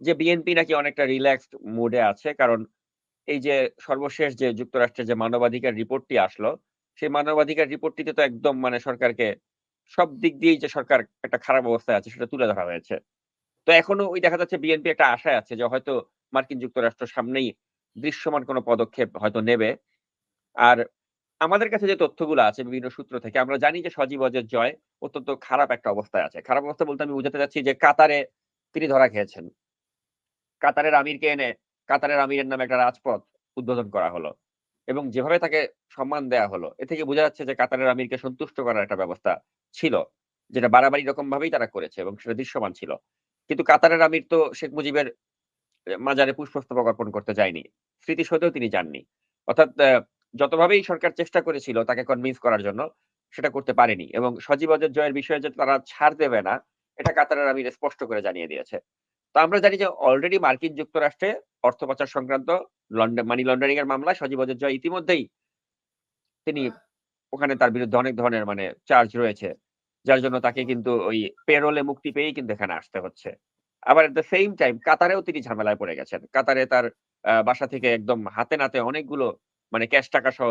যে বিএনপি নাকি অনেকটা রিল্যাক্সড মুডে আছে। কারণ এই যে সর্বশেষ যে যুক্তরাষ্ট্রের যে মানবাধিকার রিপোর্টটি আসলো, সেই মানবাধিকার রিপোর্টটিতে তো একদম মানে সরকারকে সব দিক দিয়েই যে সরকার একটা খারাপ অবস্থায় আছে সেটা তুলে ধরা হয়েছে। তো এখনও ওই দেখা যাচ্ছে বিএনপি একটা আশায় আছে যে হয়তো মার্কিন যুক্তরাষ্ট্র সামনেই দৃশ্যমান কোনো পদক্ষেপ হয়তো নেবে। আর আমাদের কাছে যে তথ্যগুলো আছে বিভিন্ন সূত্র থেকে আমরা জানি যে সজীব ওয়াজেদ জয় অত্যন্ত খারাপ একটা অবস্থায় আছে। খারাপ অবস্থা বলতে আমি বুঝাতে চাচ্ছি যে কাতারে তিনি ধরা খেয়েছেন। কাতারের আমিরকে এনে কাতারের আমিরের নামে একটা রাজপথ উদ্বোধন করা হলো। এবং যেভাবে তাকে সম্মান দেয়া হলো, এ থেকে বোঝা যাচ্ছে যে কাতারের আমিরকে সন্তুষ্ট করার একটা ব্যবস্থা ছিল। যেটা বাড়াবাড়ি রকমভাবেই তারা করেছে এবং সেটা দৃশ্যমান ছিল। কিন্তু কাতারের আমির তো শেখ মুজিবের মাজারে পুষ্পস্তবক অর্পণ করতে যায়নি। স্মৃতিসৌধেও তিনি যাননি। অর্থাৎ যতভাবেই সরকার চেষ্টা করেছিল তাকে কনভিন্স করার জন্য, সেটা করতে পারেনি। এবং সজীব ওয়াজেদ জয়ের বিষয়ে যে তারা ছাড় দেবে না, এটা কাতারের আমির স্পষ্ট করে জানিয়ে দিয়েছে। আমরা জানি যে অলরেডি মার্কিন যুক্তরাষ্ট্রে অর্থ পাচার সংক্রান্ত মানি লন্ডারিং এর মামলায় সজীব জয় ইতিমধ্যেই তিনি ওখানে তার বিরুদ্ধে অনেক ধরনের মানে চার্জ রয়েছে। যার জন্য তাকে কিন্তু ওই পেরোলে মুক্তি পেয়েই কিন্তু এখানে আসতে হচ্ছে। আবার এট দ্যা সেইম টাইম কাতারেও তিনি ঝামেলায় পড়ে গেছেন। কাতারে তার বাসা থেকে একদম হাতে নাতে অনেকগুলো মানে ক্যাশ টাকা সহ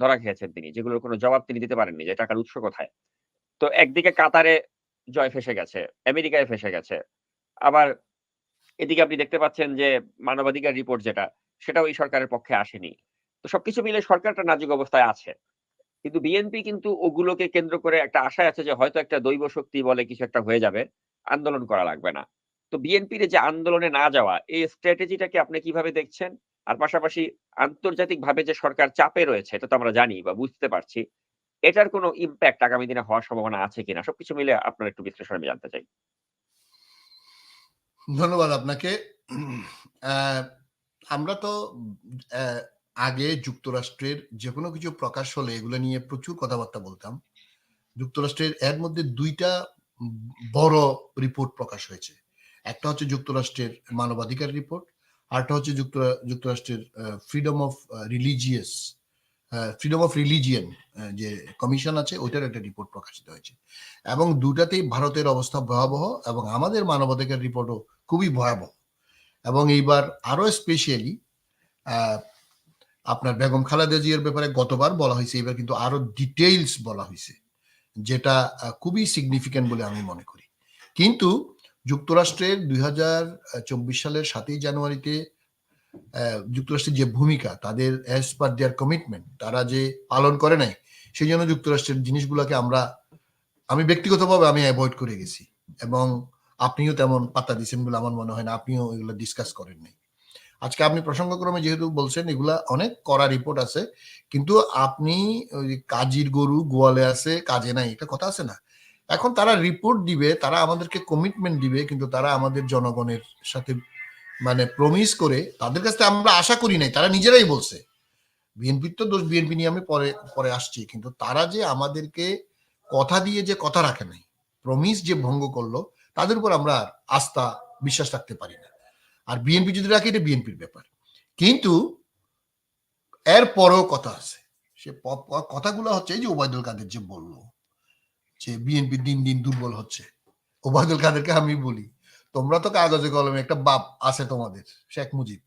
ধরা খেয়েছেন তিনি। যেগুলোর কোনো জবাব তিনি দিতে পারেননি যে টাকার উৎস কোথায়। তো একদিকে কাতারে জয় ফেঁসে গেছে, আমেরিকায় ফেঁসে গেছে। আবার এদিকে আপনি দেখতে পাচ্ছেন যে মানবাধিকার রিপোর্ট যেটা, সেটাও এই সরকারের পক্ষে আসেনি। তো সবকিছু মিলে সরকারটা নাজুক অবস্থায় আছে। কিন্তু বিএনপি কিন্তু ওগুলোকে কেন্দ্র করে একটা আশায় আছে যে হয়তো একটা দৈব শক্তি বলে কিছু একটা হয়ে যাবে। আন্দোলন করা লাগবে না। তো বিএনপির যে আন্দোলনে না যাওয়া, এই স্ট্র্যাটেজিটাকে আপনি কীভাবে দেখছেন? আর পাশাপাশি আন্তর্জাতিকভাবে যে সরকার চাপে রয়েছে, এটা তো আমরা জানি বা বুঝতে পারছি। এটার কোনো ইম্প্যাক্ট আগামী দিনে হওয়ার সম্ভাবনা আছে কিনা? সবকিছু মিলে আপনার একটু বিশ্লেষণ আমি জানতে চাই। ধন্যবাদ আপনাকে। আমরা তো আগে যুক্তরাষ্ট্রের যে কোনো কিছু প্রকাশ হলে এগুলো নিয়ে প্রচুর কথাবার্তা বলতাম। যুক্তরাষ্ট্রের এর মধ্যে দুইটা বড় রিপোর্ট প্রকাশ হয়েছে। একটা হচ্ছে যুক্তরাষ্ট্রের মানবাধিকার রিপোর্ট, আরটা হচ্ছে যুক্তরা যুক্তরাষ্ট্রের freedom of religious freedom of religion যে কমিশন আছে ওইটার একটা রিপোর্ট প্রকাশিত হয়েছে। এবং দুটাতেই ভারতের অবস্থা ভয়াবহ এবং আমাদের মানবাধিকার রিপোর্টও খুবই ভয়াবহ। এবং এইবার আরও স্পেশালি আপনার বেগম খালেদা জিয়ার ব্যাপারে গতবার বলা হয়েছে এবার কিন্তু আরও ডিটেইলস বলা হয়েছে যেটা খুবই সিগনিফিক্যান্ট বলে আমি মনে করি। কিন্তু যুক্তরাষ্ট্রের ২০২৪ সালের সাতই জানুয়ারিতে যুক্তরাষ্ট্রের যে ভূমিকা তাদের অ্যাজ পার দেয়ার কমিটমেন্ট তারা যে পালন করে নাই, সেই জন্য যুক্তরাষ্ট্রের জিনিসগুলোকে আমরা আমি ব্যক্তিগতভাবে আমি অ্যাভয়েড করে গেছি। এবং আপনিও তেমন পাত্তা দিছেন বলে আমার মনে হয় না। আপনিও এগুলো ডিসকাস করেন নাই। আজকে আপনি প্রসঙ্গক্রমে যেহেতু বলছেন এগুলা অনেক কড়া রিপোর্ট আছে। কিন্তু আপনি ওই কাজীর গরু গোয়ালে আছে, কাজে নাই। এটা কথা আছে না? এখন তারা রিপোর্ট দিবে, তারা আমাদেরকে কমিটমেন্ট দিবে কিন্তু তারা আমাদের জনগণের সাথে মানে প্রমিস করে তাদের কাছ আমরা আশা করি নাই। তারা নিজেরাই বলছে। বিএনপির তো দোষ বিএনপি নিয়ে আমি পরে, পরে আসছি। কিন্তু তারা যে আমাদেরকে কথা দিয়ে যে কথা রাখে নাই, প্রমিস যে ভঙ্গ করল, তাদের উপর আমরা আস্থা বিশ্বাস রাখতে পারি না। আর বিএনপি যদি রাখে এটা বিএনপির ব্যাপার। কিন্তু এর পরেও কথা আছে। সে কথাগুলো হচ্ছে এই যে ওবায়দুল কাদের যে বলল যে বিএনপি দিন, দিন দুর্বল হচ্ছে। ওবায়দুল কাদেরকে আমি বলি, তোমরা তো কাগজে কলমে একটা বাপ আছে তোমাদের, শেখ মুজিব।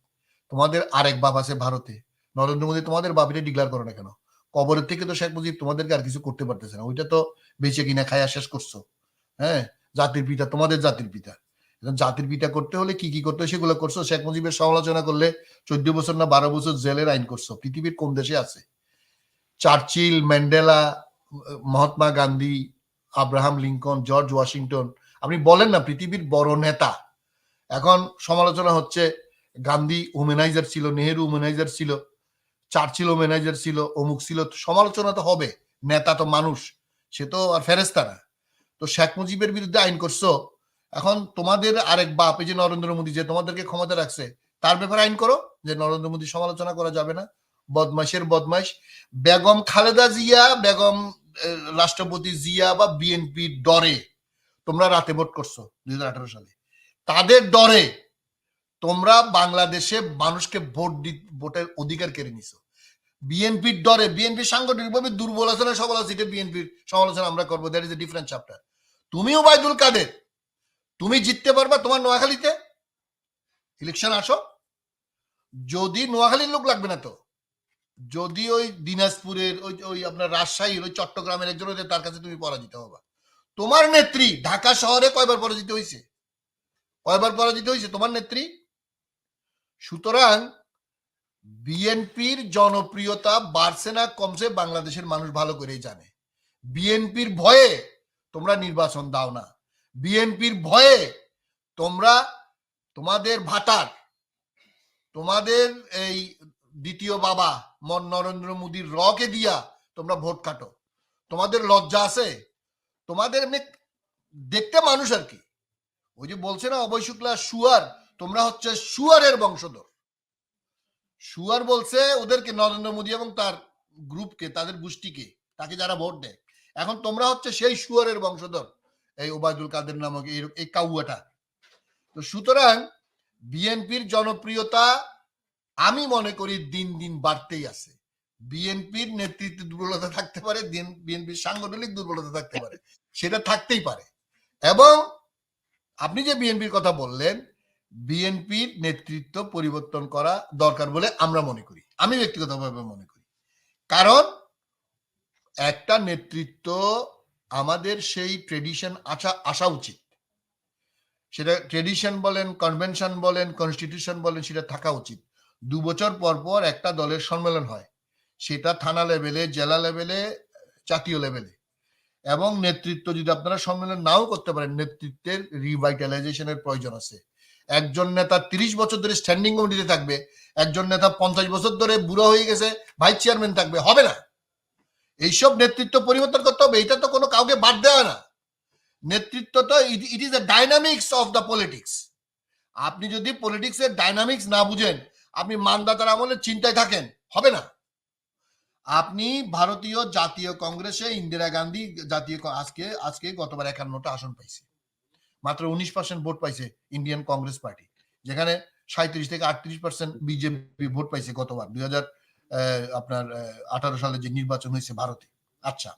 তোমাদের আরেক বাপ আছে ভারতে। নরেন্দ্র মোদী তোমাদের বাপ এটা ডিক্লেয়ার করো না কেন? কবরের থেকে তো শেখ মুজিব তোমাদেরকে আর কিছু করতে পারতেছে না। ওইটা তো বেঁচে কিনা খাইয়া শেষ করছ। হ্যাঁ? জাতির পিতা তোমাদের জাতির পিতা। এখন জাতির পিতা করতে হলে কি, কি করতে সেগুলো করছ। শেখ মুজিবের সমালোচনা করলে ১৪ বছর না ১২ বছর জেলের আইন করছ। পৃথিবীর কোন দেশে আছে? Churchill, Mandela, Mahatma Gandhi, Abraham Lincoln, George Washington. আপনি বলেন না পৃথিবীর বড় নেতা। এখন সমালোচনা হচ্ছে গান্ধী ওমেনাইজার ছিল, নেহেরু ওমেনাইজার ছিল, চার্চিল ওমেনাইজার ছিল, অমুক ছিল। সমালোচনা তো হবে। নেতা তো মানুষ। সে তো আর ফেরেশতা না। তো শেখ মুজিবের বিরুদ্ধে আইন করছ। এখন তোমাদের আরেক বাপ এই যে নরেন্দ্র মোদী যে তোমাদেরকে ক্ষমতা রাখছে, তার ব্যাপারে আইন করো যে নরেন্দ্র মোদীর সমালোচনা করা যাবে না। বদমাইশের বদমাইশ। বেগম খালেদা জিয়া, বেগম রাষ্ট্রপতি জিয়া বা বিএনপির ডরে তোমরা রাতে ভোট করছ ২০১৮ সালে। তাদের ডরে তোমরা বাংলাদেশে মানুষকে ভোট দি ভোটের অধিকার কেড়ে নিছো। বিএনপির ডরে বিএনপি সাংগঠনিকভাবে দুর্বল আছে না সবল আছে এটা বিএনপির সমালোচনা আমরা করব that is a different chapter. তুমি ওবায়দুল কাদের, তুমি জিততে পারবা তোমার নোয়াখালীতে? ইলেকশন আসো। যদি নোয়াখালীর লোক লাগবে না তো? যদি ওই দিনাজপুরের ওই ওই আপনার রাজশাহীর ওই চট্টগ্রামের একজন তার কাছে তুমি পরাজিত হবা। তোমার নেত্রী ঢাকা শহরে কয়বার পরাজিত হয়েছে কয়বার পরাজিত হয়েছে তোমার নেত্রী? সুতরাং বিএনপির জনপ্রিয়তা বাড়ছে না কমছে বাংলাদেশের মানুষ ভালো করেই জানে। বিএনপির ভয়ে তোমরা নির্বাচন দাও না। বিএনপির ভয়ে তোমরা তোমাদের ভাতার তোমাদের এই দ্বিতীয় বাবা মন নরেন্দ্র মোদীর রকে দিয়া তোমরা ভোট কাটো তোমাদের লজ্জা আছে? তোমাদের এমনি দেখতে মানুষ আর কি। ওই যে বলছে না অবৈ শুক্লা সুয়ার, তোমরা হচ্ছে সুয়ারের বংশধর। সুয়ার বলছে ওদেরকে নরেন্দ্র মোদী এবং তার গ্রুপকে, তাদের গোষ্ঠীকে, তাকে যারা ভোট দেয়। এখন তোমরা হচ্ছে সেই সুয়ারের বংশধর। এই ওবায়দুল কাদের নামক এই কাউয়াটা। তো সুতরাং বিএনপির জনপ্রিয়তা আমি মনে করি দিন দিন বাড়তেই আছে। বিএনপির নেতৃত্বে দুর্বলতা থাকতে পারে বিএনপির সাংগঠনিক দুর্বলতা থাকতে পারে, সেটা থাকতেই পারে। এবং আপনি যে বিএনপির কথা বললেন, বিএনপির নেতৃত্ব পরিবর্তন করা দরকার বলে আমরা মনে করি। আমি ব্যক্তিগতভাবে মনে করি। কারণ একটা নেতৃত্ব আমাদের সেই ট্রেডিশন আসা আসা উচিত। সেটা ট্রেডিশন বলেন কনভেনশন বলেন কনস্টিটিউশন বলেন, সেটা থাকা উচিত। দু বছর পর পর একটা দলের সম্মেলন হয়। সেটা থানা লেভেলে জেলা লেভেলে জাতীয় লেভেলে এবং নেতৃত্ব যদি আপনারা সম্মেলন নাও করতে পারেন, নেতৃত্বের রিভাইটালাইজেশনের প্রয়োজন আছে। একজন নেতা তিরিশ বছর ধরে স্ট্যান্ডিং কমিটিতে থাকবে, একজন নেতা পঞ্চাশ বছর ধরে বুড়ো হয়ে গেছে ভাইস চেয়ারম্যান থাকবে, হবে না। এইসব নেতৃত্ব পরিবর্তন করতে হবে, এটা তো কোনো কাউকে বাদ দেওয়া না। নেতৃত্ব তো it is the dynamics of the politics আপনি যদি পলিটিক্সের ডাইনামিক্স না বুঝেন, আপনি মানদাতার আমলের চিন্তায় থাকেন, হবে না। আপনি ভারতীয় জাতীয় কংগ্রেসে ইন্দিরা গান্ধী জাতীয় আজকে আজকে গতবার একান্নটা আসন পাইছে। মাত্র উনিশ পার্সেন্ট ভোট পাইছে ইন্ডিয়ান কংগ্রেস পার্টি, যেখানে সাঁত্রিশ থেকে আটত্রিশ পার্সেন্ট বিজেপি ভোট পাইছে গতবার, দুই হাজার আপনার আঠারো সালে যে নির্বাচন হয়েছে ভারতে। আচ্ছা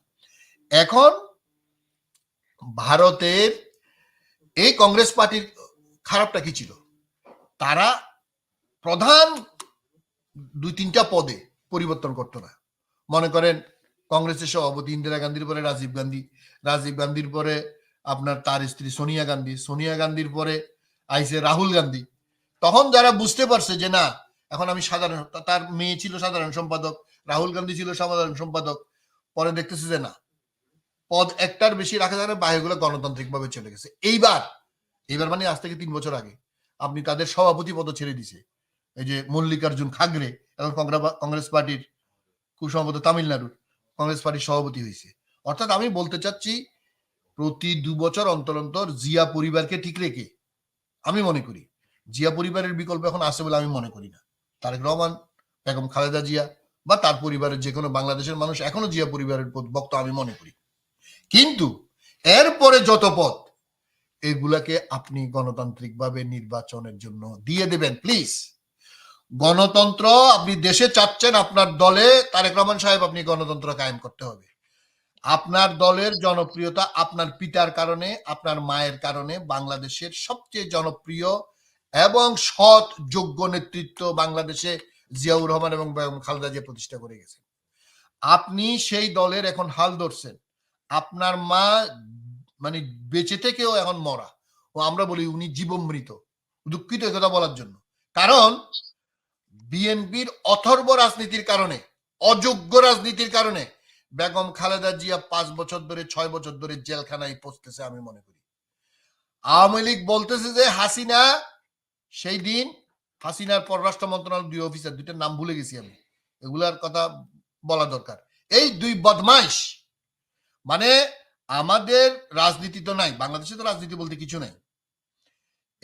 এখন ভারতের এই কংগ্রেস পার্টির খারাপটা কি ছিল? তারা প্রধান দুই তিনটা পদে পরিবর্তন করতো না। মনে করেন, কংগ্রেসের সভাপতি ইন্দিরা গান্ধীর পরে রাজীব গান্ধী, রাজীব গান্ধীর পরে আপনার তার স্ত্রী সোনিয়া গান্ধী, সোনিয়া গান্ধীর পরে আইসে রাহুল গান্ধী। তখন যারা বুঝতে পারছে যে না এখন আমি সাধারণ তার মেয়ে ছিল সাধারণ সম্পাদক, রাহুল গান্ধী ছিল সাধারণ সম্পাদক, পরে দেখতেছি যে না, পদ একটার বেশি রাখা যায় না, বাহিরগুলো গণতান্ত্রিক ভাবে চলে গেছে। এইবার এইবার মানে আজ থেকে তিন বছর আগে, আপনি তাদের সভাপতি পদ ছেড়ে দিছে। এই যে মল্লিকার্জুন খাগড়ে এখন কংগ্রেস পার্টির কুসম্ভবত তামিলনাড়ুর কংগ্রেস পার্টির সভাপতি হয়েছে। অর্থাৎ আমি বলতে চাচ্ছি, প্রতি দু বছর অন্তর অন্তর জিয়া পরিবারকে ঠিক রেখে, আমি মনে করি, জিয়া পরিবারের বিকল্প এখন আছে বলে আমি মনে করি না। তারেক রহমান, বেগম খালেদা জিয়া বা তার পরিবারের যে কোনো বাংলাদেশের মানুষ এখনও জিয়া পরিবারের বক্ত আমি মনে করি। কিন্তু এরপরে যত পথ, এগুলাকে আপনি গণতান্ত্রিকভাবে নির্বাচনের জন্য দিয়ে দেবেন প্লিজ গণতন্ত্র আপনি দেশে চাচ্ছেন, আপনার দলে তারেক রহমান সাহেব আপনি গণতন্ত্র কায়েম করতে হবে। আপনার দলের জনপ্রিয়তা আপনার পিতার কারণে, আপনার মায়ের কারণে বাংলাদেশের সবচেয়ে জনপ্রিয় এবং সৎ, যোগ্য নেতৃত্ব বাংলাদেশে জিয়াউর রহমান এবং খালেদা জিয়া প্রতিষ্ঠা করে গেছেন আপনি সেই দলের এখন হাল ধরছেন। আপনার মা মানে বেঁচে থেকেও এখন মরা। ও আমরা বলি উনি জীবমৃত, দুঃখিত কথা বলার জন্য। কারণ বিএনপির অথর্ব রাজনীতির কারণে, অযোগ্য রাজনীতির কারণে বেগম খালেদা জিয়া পাঁচ বছর ধরে, ছয় বছর ধরে জেলখানায় পৌঁছতেছে আমি মনে করি। আওয়ামী লীগ বলতেছে যে হাসিনা সেই দিন হাসিনার পররাষ্ট্র মন্ত্রণালয় দুই অফিসার দুইটার নাম ভুলে গেছি আমি। এগুলার কথা বলা দরকার। এই দুই বদমাইশ মানে আমাদের রাজনীতি তো নাই, বাংলাদেশে তো রাজনীতি বলতে কিছু নাই।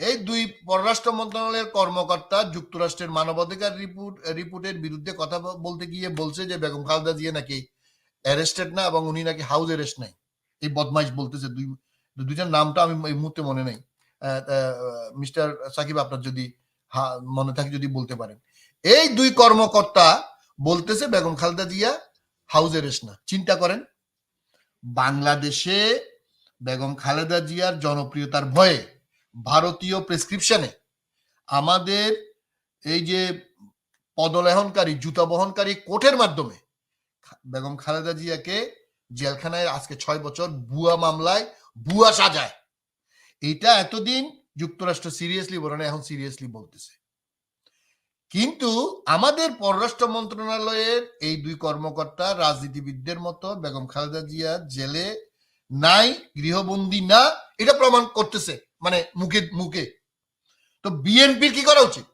এই দুই পররাষ্ট্র মন্ত্রণালয়ের কর্মকর্তা যুক্তরাষ্ট্রের মানবাধিকার রিপোর্ট, রিপোর্টের বিরুদ্ধে কথা বলতে গিয়ে বলছে যে বেগম খালেদা জিয়া নাকি অ্যারেস্টেড না এবং উনি নাকি হাউস অ্যারেস্ট নাই। এই বদমাইশ বলতেছে, দুই দুইটার নামটা আমি এই মুহূর্তে মনে নেই। মিস্টার সাকিব, আপনার যদি মনে থাকে যদি বলতে পারেন। এই দুই কর্মকর্তা বলতেছে বেগম খালেদা জিয়া হাউস অ্যারেস্ট না চিন্তা করেন, বাংলাদেশে বেগম খালেদা জিয়ার জনপ্রিয়তার ভয়ে ভারতীয় প্রেসক্রিপশনে আমাদের এই যে পদলেহনকারী, জুতা বহনকারী কোর্টের মাধ্যমে বেগম খালেদা জিয়াকে জেলখানায় আজকে ছয় বছর ভুয়া মামলায় ভুয়া সাজায় এটা এতদিন যুক্তরাষ্ট্র সিরিয়াসলি বলে না এখন সিরিয়াসলি বলতেছে। কিন্তু আমাদের পররাষ্ট্র মন্ত্রণালয়ের এই দুই কর্মকর্তা, রাজনীতিবিদদের মতো, বেগম খালেদা জিয়া জেলে নাই, গৃহবন্দী না, এটা প্রমাণ করতেছে মানে মুখে মুখে। তো বিএনপির কি করা উচিত?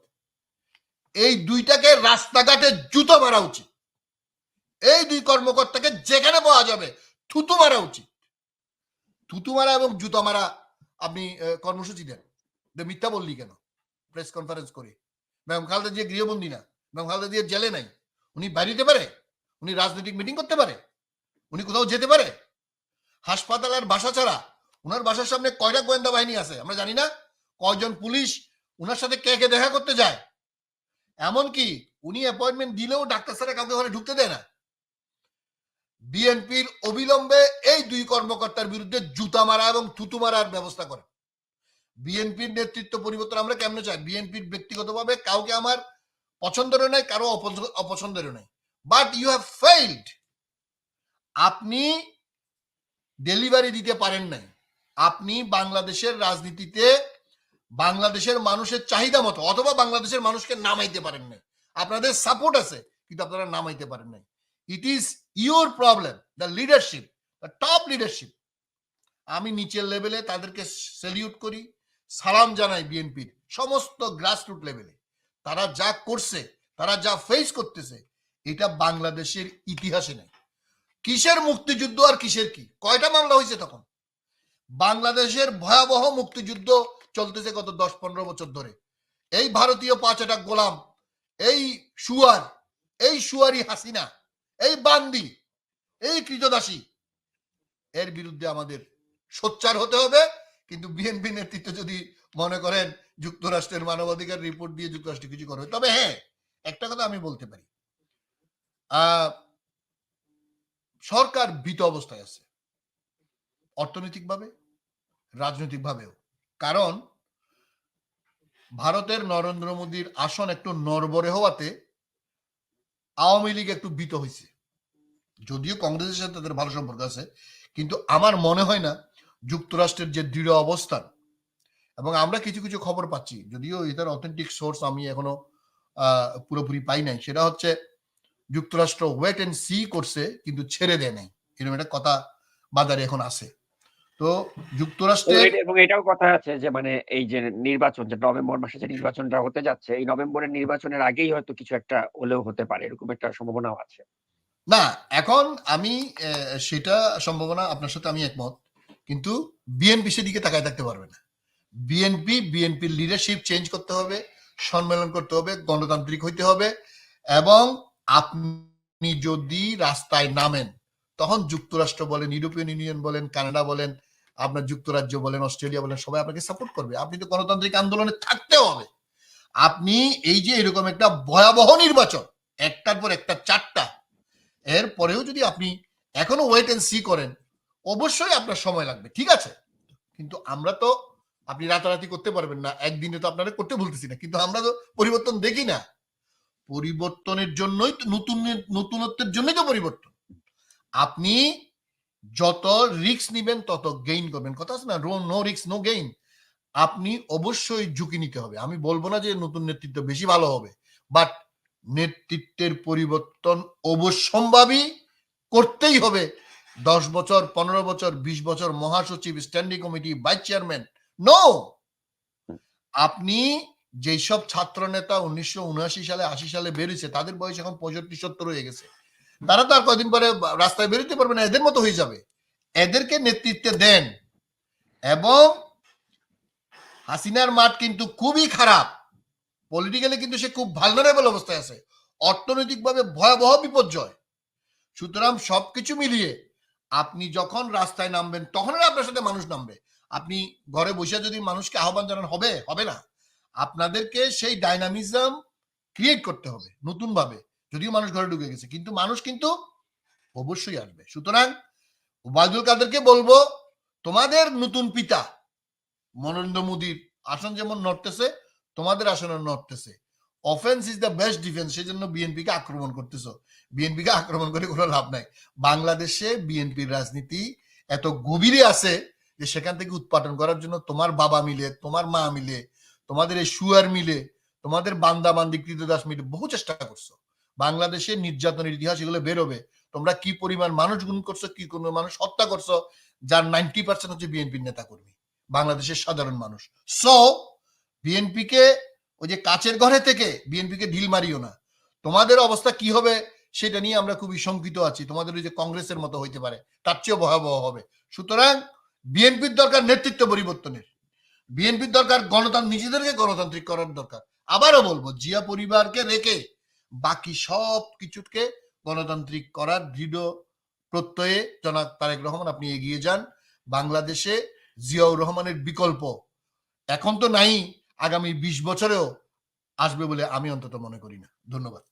এই দুইটাকে রাস্তাঘাটে জুতো মারা উচিত। এই দুই কর্মকর্তাকে যেখানে পাওয়া যাবে, থুতু মারা উচিত। থুতু মারা এবং জুতো মারা আপনি কর্মসূচি দেন। মিথ্যা বললি কেন? প্রেস কনফারেন্স করে। ম্যাম খালেদা জিয়া গৃহবন্দী না। ম্যাম খালেদা জিয়া জেলে নাই। উনি বাড়িতে পারে? উনি রাজনৈতিক মিটিং করতে পারে? উনি কোথাও যেতে পারে? হাসপাতাল আর বাসা ছাড়া ওনার বাসার সামনে কয়টা গোয়েন্দা বাহিনী আছে? আমরা জানি না। কয়জন পুলিশ ওনার সাথে কে কে দেখা করতে যায়? এমনকি উনি অ্যাপয়েন্টমেন্ট দিলেও ডাক্তার স্যারে কাউকে ঘরে ঢুকতে দেয় না। বিএনপির অবিলম্বে এই দুই কর্মকর্তার বিরুদ্ধে জুতা মারা এবং থুতু মারার ব্যবস্থা করে। বিএনপির নেতৃত্ব পরিবর্তন আমরা কেমনে চাই? বিএনপির ব্যক্তিগতভাবে কাউকে আমার পছন্দেরও নাই, কারও অপছ- অপছন্দেরও নাই। বাট ইউ হ্যাভ ফেইল্ড আপনি ডেলিভারি দিতে পারেন নাই। আপনি বাংলাদেশের রাজনীতিতে বাংলাদেশের মানুষের চাহিদা মতো অথবা বাংলাদেশের মানুষকে নামাইতে পারেন নাই। আপনাদের সাপোর্ট আছে, কিন্তু আপনারা নামাইতে পারেন নাই। It is your problem the leadership the top leadership আমি নিচের লেভেলে তাদেরকে সেলিউট করি, সালাম জানাই বিএনপির সমস্ত গ্রাসরুট লেভেলে তারা যা করছে, তারা যা ফেস করতেছে, এটা বাংলাদেশের ইতিহাসে নেই। কিসের মুক্তিযুদ্ধ আর কিসের কি? কয়টা মামলা হয়েছে তখন? বাংলাদেশের ভয়াবহ মুক্তিযুদ্ধ চলতেছে গত দশ পনেরো বছর ধরে। এই ভারতীয় পাঁচটা গোলাম, এই সুয়ার, এই সুয়ারি হাসিনা এই বান্দি, এই কৃতদাসী। এর বিরুদ্ধে আমাদের সোচ্চার হতে হবে, কিন্তু বিএনপি নেতৃত্ব যদি মনে করেন যুক্তরাষ্ট্রের মানবাধিকার রিপোর্ট দিয়ে যুক্তরাষ্ট্র কিছু করবে, তবে হ্যাঁ একটা কথা আমি বলতে পারি। সরকার ভীত অবস্থায় আছে, অর্থনৈতিকভাবে, রাজনৈতিকভাবেও। কারণ, ভারতের নরেন্দ্র মোদীর আসন একটু নরবরে হওয়াতে আওয়ামী লীগ একটু ভীত হয়েছে যদিও কংগ্রেসের সাথে তাদের ভালো সম্পর্ক আছে, কিন্তু আমার মনে হয় না যুক্তরাষ্ট্রের যে দৃঢ় অবস্থান, এবং আমরা কিছু কিছু খবর পাচ্ছি, যদিও এটার অথেন্টিক সোর্স আমি এখনও পুরোপুরি পাই নাই। সেটা হচ্ছে যুক্তরাষ্ট্র ওয়েট এন্ড সি করছে, কিন্তু ছেড়ে দেয় নাই। এরকম একটা কথা বাজারে এখন আছে। তো এটা- এবং এটাও কথা আছে যে মানে এই যে নির্বাচন যে নভেম্বর মাসে যে নির্বাচনটা হতে যাচ্ছে এই নভেম্বরের নির্বাচনের আগেই হয়তো কিছু একটা হলেও হতে পারে এরকম একটা সম্ভাবনাও আছে। না এখন আমি সেটা সম্ভাবনা আপনার সাথে আমি একমত কিন্তু বিএনপি সেদিকে তাকায় থাকতে পারবে না। বিএনপি বিএনপির লিডারশিপ চেঞ্জ করতে হবে সম্মেলন করতে হবে গণতান্ত্রিক হইতে হবে এবং আপনি যদি রাস্তায় নামেন তখন যুক্তরাষ্ট্র বলেন ইউরোপিয়ান ইউনিয়ন বলেন কানাডা বলেন আপনার যুক্তরাজ্য বলেন, অস্ট্রেলিয়া বলেন, সবাই আপনাকে সাপোর্ট করবে। আপনি তো গণতান্ত্রিক আন্দোলনে থাকতে হবে। আপনি এই যে এরকম একটা ভয়াবহ নির্বাচন, একটার পর একটা, চারটা, এর পরেও যদি আপনি এখনও ওয়েট এন্ড সি করেন, অবশ্যই আপনার সময় লাগবে, ঠিক আছে? কিন্তু আমরা তো আপনি রাতারাতি করতে পারবেন না, একদিনে তো আপনারা করতে বলতেছি না, কিন্তু আমরা তো পরিবর্তন দেখি না। পরিবর্তনের জন্যই তো নতুন, নতুনত্বের জন্যই তো পরিবর্তন। আপনি যত রিস্ক নিবেন, তত গেইন করবেন। কথা আছে না? নো রিস্ক নো গেইন আপনি অবশ্যই ঝুঁকি নিতে হবে। আমি বলব না যে নতুন নেতৃত্ব বেশি ভালো হবে বাট নেতৃত্বের পরিবর্তন অবশ্যম্ভাবী করতেই হবে। দশ বছর, পনেরো বছর, বিশ বছর মহাসচিব standing committee vice chairman no আপনি যেসব ছাত্র নেতা উনিশশো উনআশি সালে, আশি সালে বেরিয়েছে, তাদের বয়স এখন পঁয়ষট্টি, সত্তর হয়ে গেছে। তারা তো আর কদিন পরে রাস্তায় বেরোতে পারবে না, এদের মতো হয়ে যাবে। এদেরকে নেতৃত্বে দেন। এবং হাসিনার মাঠ কিন্তু খুবই খারাপ। পলিটিক্যালি কিন্তু সে খুব ভালনারেবল অবস্থায় আছে। অর্থনৈতিকভাবে ভয়াবহ বিপর্যয়। সুতরাং সবকিছু মিলিয়ে আপনি যখন রাস্তায় নামবেন, তখন আপনার সাথে মানুষ নামবে। আপনি ঘরে বসে যদি মানুষকে আহ্বান জানান, হবে হবে না। আপনাদেরকে সেই ডাইনামিজম ক্রিয়েট করতে হবে নতুন ভাবে যদিও মানুষ ঘরে ঢুকে গেছে, কিন্তু মানুষ কিন্তু অবশ্যই আসবে। সুতরাং ওবায়দুল কাদেরকে বলব, তোমাদের নতুন পিতা নরেন্দ্র মোদীর আসন যেমন নড়তেছে, তোমাদের আসনে নড়তেছে। Offence is the best defence সেই জন্য বিএনপি কে আক্রমণ করতেছো। বিএনপি কে আক্রমণ করে কোনো লাভ নাই। বাংলাদেশে বিএনপির রাজনীতি এত গভীরে আছে যে সেখান থেকে উৎপাদন করার জন্য তোমার বাবা মিলে, তোমার মা মিলে, তোমাদের এই সুয়ার মিলে, তোমাদের বান্দা বান্দি কৃতদাস মিলে বহু চেষ্টা করছ। বাংলাদেশে নির্যাতনের ইতিহাস এগুলো বেরোবে। তোমরা কি পরিমাণ মানুষ গুণ করছ, কি কোন মানুষ হত্যা করছ, যার নাইনটি পার্সেন্ট হচ্ছে বিএনপির নেতা কর্মী বাংলাদেশের সাধারণ মানুষ। সো বিএনপি কে ওই যে কাচের ঘরে থেকে বিএনপি কে ঢিল মারিও না। তোমাদের অবস্থা কি হবে, সেটা নিয়ে আমরা খুবই শঙ্কিত আছি। তোমাদের ওই যে কংগ্রেসের মতো হইতে পারে, তার চেয়েও ভয়াবহ হবে। সুতরাং, বিএনপির দরকার নেতৃত্ব পরিবর্তনের। বিএনপির দরকার গণতন্ত্র নিজেদেরকে গণতান্ত্রিক করার দরকার। আবারও বলব, জিয়া পরিবারকে রেখে বাকি সব কিছুকে গণতান্ত্রিক করার দৃঢ় প্রত্যয়ে জনাব তারেক রহমান, আপনি এগিয়ে যান। বাংলাদেশে জিয়াউর রহমানের বিকল্প এখন তো নাই, আগামী বিশ বছরেও আসবে বলে আমি অন্তত মনে করি না। ধন্যবাদ।